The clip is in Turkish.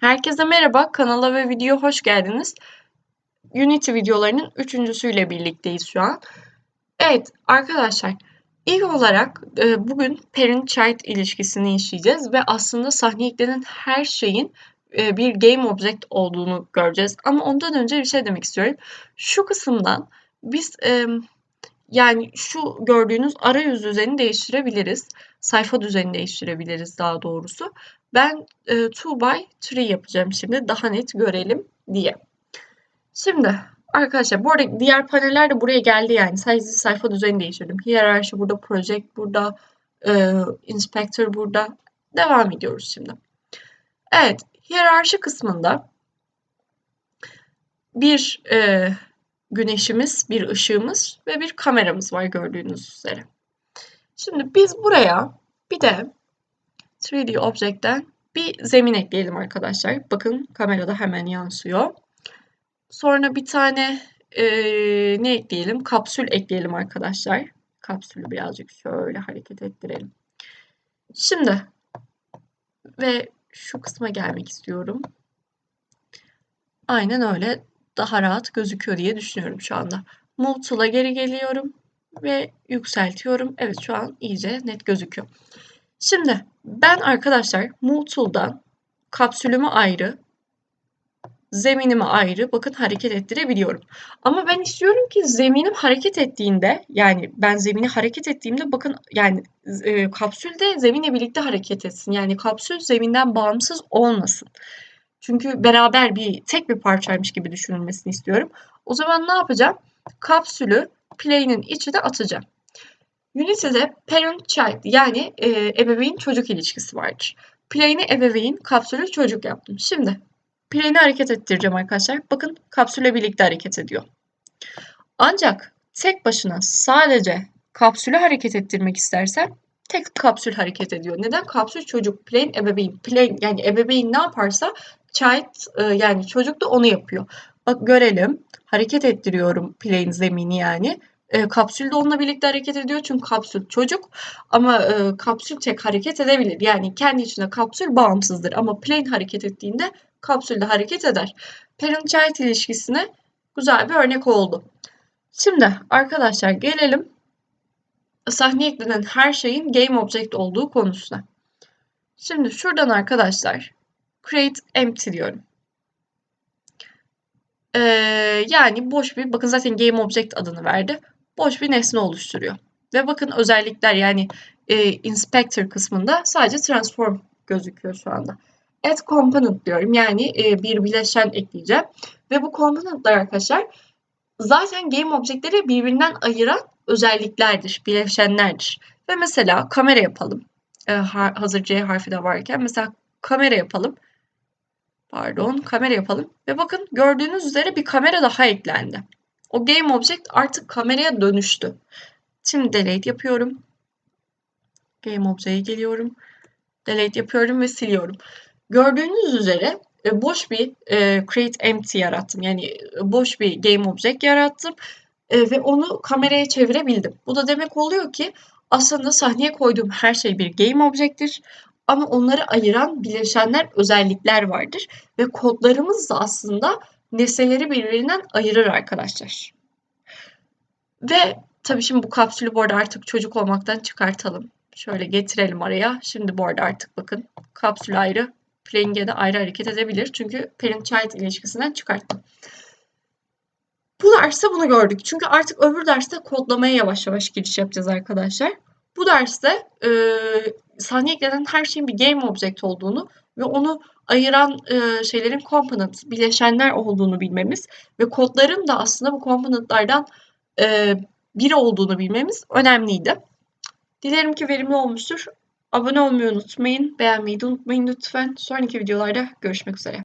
Herkese merhaba, kanala ve videoya hoş geldiniz. Unity videolarının üçüncüsüyle birlikteyiz şu an. Evet arkadaşlar, ilk olarak e, bugün parent-child ilişkisini işleyeceğiz ve aslında sahneye eklenen her şeyin e, bir game object olduğunu göreceğiz. Ama ondan önce bir şey demek istiyorum. Şu kısımdan biz e, yani şu gördüğünüz arayüz düzenini değiştirebiliriz. Sayfa düzenini değiştirebiliriz daha doğrusu. Ben e, 2 by 3 yapacağım şimdi daha net görelim diye. Şimdi arkadaşlar bu arada diğer paneller de buraya geldi yani. Sadece sayfa düzenini değiştirdim. Hiyerarşi burada, project burada, e, inspector burada. Devam ediyoruz şimdi. Evet, hiyerarşi kısmında bir e, güneşimiz, bir ışığımız ve bir kameramız var gördüğünüz üzere. Şimdi biz buraya bir de 3D Object'ten bir zemin ekleyelim arkadaşlar. Bakın kamerada hemen yansıyor. Sonra bir tane e, ne ekleyelim? Kapsül ekleyelim arkadaşlar. Kapsülü birazcık şöyle hareket ettirelim. Şimdi ve şu kısma gelmek istiyorum. Aynen öyle daha rahat gözüküyor diye düşünüyorum şu anda. Move Tool'a geri geliyorum ve yükseltiyorum. Evet şu an iyice net gözüküyor. Şimdi ben arkadaşlar Move Tool'dan kapsülümü ayrı, zeminimi ayrı bakın hareket ettirebiliyorum. Ama ben istiyorum ki zeminim hareket ettiğinde yani ben zemini hareket ettiğimde bakın yani e, kapsül zeminle birlikte hareket etsin. Yani kapsül zeminden bağımsız olmasın. Çünkü beraber bir tek bir parçaymış gibi düşünülmesini istiyorum. O zaman ne yapacağım? Kapsülü plane'in içine atacağım. Unity'de parent-child yani e, ebeveyn çocuk ilişkisi vardır. Plane'i ebeveyn, kapsülü çocuk yaptım. Şimdi plane'i hareket ettireceğim arkadaşlar. Bakın kapsülle birlikte hareket ediyor. Ancak tek başına sadece kapsülü hareket ettirmek istersem tek kapsül hareket ediyor. Neden? Kapsül çocuk, plane ebeveyn. Plane yani ebeveyn ne yaparsa child e, yani çocuk da onu yapıyor. Bak görelim. Hareket ettiriyorum plane zemini yani. E, kapsül de onunla birlikte hareket ediyor çünkü kapsül çocuk ama e, kapsül tek hareket edebilir. Yani kendi içinde kapsül bağımsızdır ama plane hareket ettiğinde kapsül de hareket eder. Parent-child ilişkisine güzel bir örnek oldu. Şimdi arkadaşlar gelelim sahneye eklenen her şeyin game object olduğu konusuna. Şimdi şuradan arkadaşlar create empty diyorum. Ee, yani boş bir bakın zaten game object adını verdi. Boş bir nesne oluşturuyor. Ve bakın özellikler yani e, inspector kısmında sadece transform gözüküyor şu anda. Add component diyorum. Yani e, bir bileşen ekleyeceğim. Ve bu componentlar arkadaşlar zaten game objectleri birbirinden ayıran özelliklerdir, bileşenlerdir. Ve mesela kamera yapalım. E, hazır C harfi de varken mesela kamera yapalım. Pardon, kamera yapalım. Ve bakın gördüğünüz üzere bir kamera daha eklendi. O game object artık kameraya dönüştü. Şimdi delete yapıyorum. Game object'e geliyorum. Delete yapıyorum ve siliyorum. Gördüğünüz üzere e, boş bir e, create empty yarattım. Yani e, boş bir game object yarattım e, ve onu kameraya çevirebildim. Bu da demek oluyor ki aslında sahneye koyduğum her şey bir game object'tir. Ama onları ayıran bileşenler, özellikler vardır. Ve kodlarımız da aslında nesneleri birbirinden ayırır arkadaşlar. Ve tabii şimdi bu kapsülü bu arada artık çocuk olmaktan çıkartalım. Şöyle getirelim araya. Şimdi bu arada artık bakın kapsül ayrı, de ayrı hareket edebilir. Çünkü parent-child ilişkisinden çıkarttım. Bu derste bunu gördük. Çünkü artık öbür derste kodlamaya yavaş yavaş giriş yapacağız arkadaşlar. Bu derste e, sahneye eklenen her şeyin bir game object olduğunu ve onu ayıran e, şeylerin component, bileşenler olduğunu bilmemiz ve kodların da aslında bu componentlardan e, biri olduğunu bilmemiz önemliydi. Dilerim ki verimli olmuştur. Abone olmayı unutmayın, beğenmeyi de unutmayın lütfen. Sonraki videolarda görüşmek üzere.